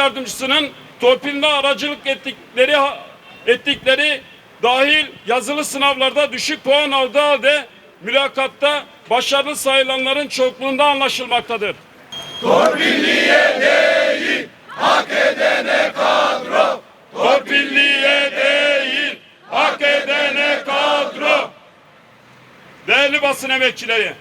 yardımcısının torpilinde aracılık ettikleri ettikleri dahil yazılı sınavlarda düşük puan aldığı halde mülakatta başarılı sayılanların çokluğunda anlaşılmaktadır. Torpilliye değil, hak edene kadro. Değerli basın emekçileri,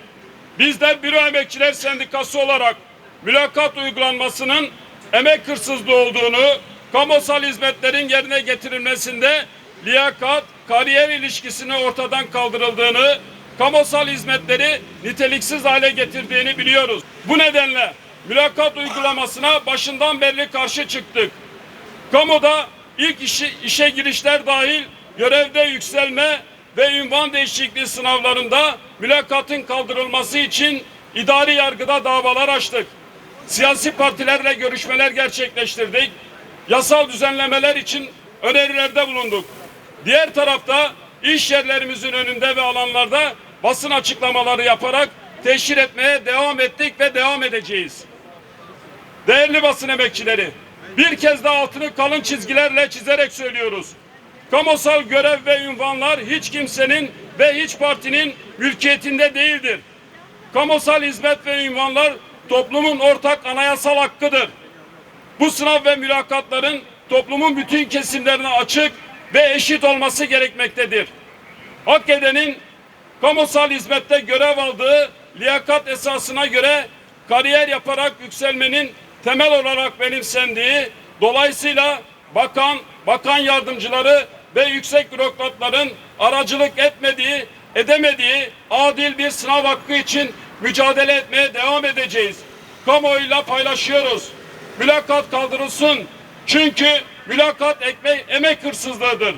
bizler Büro Emekçiler Sendikası olarak mülakat uygulanmasının emek hırsızlığı olduğunu, kamusal hizmetlerin yerine getirilmesinde liyakat, kariyer ilişkisini ortadan kaldırıldığını, kamusal hizmetleri niteliksiz hale getirdiğini biliyoruz. Bu nedenle mülakat uygulamasına başından beri karşı çıktık. Kamuda ilk işi, işe girişler dahil görevde yükselme ve ünvan değişikliği sınavlarında mülakatın kaldırılması için idari yargıda davalar açtık. Siyasi partilerle görüşmeler gerçekleştirdik. Yasal düzenlemeler için önerilerde bulunduk. Diğer tarafta iş yerlerimizin önünde ve alanlarda basın açıklamaları yaparak teşhir etmeye devam ettik ve devam edeceğiz. Değerli basın emekçileri, bir kez daha altını kalın çizgilerle çizerek söylüyoruz. Kamusal görev ve ünvanlar hiç kimsenin ve hiç partinin mülkiyetinde değildir. Kamusal hizmet ve ünvanlar toplumun ortak anayasal hakkıdır. Bu sınav ve mülakatların toplumun bütün kesimlerine açık ve eşit olması gerekmektedir. Hak edenin kamusal hizmette görev aldığı liyakat esasına göre kariyer yaparak yükselmenin temel olarak benimsendiği, dolayısıyla bakan, bakan yardımcıları ve yüksek bürokratların aracılık etmediği, edemediği adil bir sınav hakkı için mücadele etmeye devam edeceğiz. Kamuoyuyla paylaşıyoruz. Mülakat kaldırılsın. Çünkü mülakat ekmek, emek hırsızlığıdır.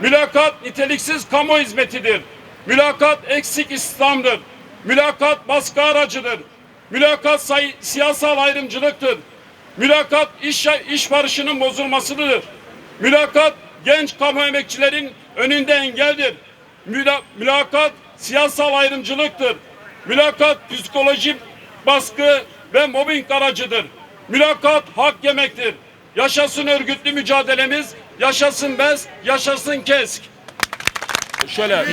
Mülakat niteliksiz kamu hizmetidir. Mülakat eksik İslam'dır. Mülakat baskı aracıdır. Mülakat say- siyasal ayrımcılıktır. Mülakat iş, iş barışının bozulmasıdır. Mülakat genç kamu emekçilerin önünde engeldir. Müla- mülakat siyasal ayrımcılıktır. Mülakat psikolojik baskı ve mobbing aracıdır. Mülakat hak yemektir. Yaşasın örgütlü mücadelemiz, yaşasın bez, yaşasın kesk. Şöyle.